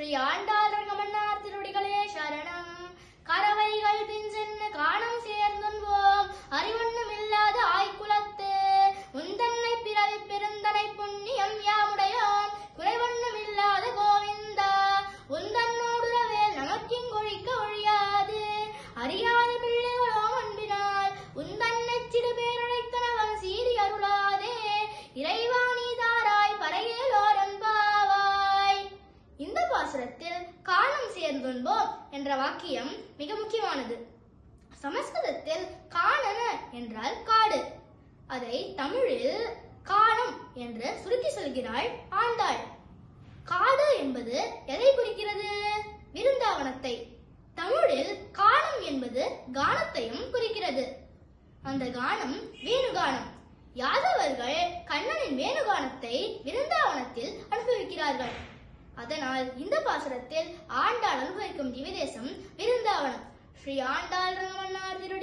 ஸ்ரீ ஆண்டாள் ரங்கமன்னார் திருடிகளே சேர்ந்துண்போம் என்ற வாக்கியம் மிக முக்கியமானது. சமஸ்கிருதத்தில் காணன என்றால் காடு. அதை தமிழில் காணம் என்று சுருக்கி சொல்கிறாள் ஆண்டாள். காடு என்பது எதை குறிக்கிறது? விருந்தாவனத்தை. தமிழில் காணம் என்பது கானத்தையும் குறிக்கிறது. அந்த கானம் வேணுகானம். யாதவர்கள் கண்ணனின் வேணுகானத்தை விருந்தாவனத்தில் அனுபவிக்கிறார்கள். அதனால் இந்த பாசுரத்தில் ஆண்டாள் அனுபவிக்கும் திவிதேசம் விருந்தாவனம். ஸ்ரீ ஆண்டாள் ரமன்னார் திரு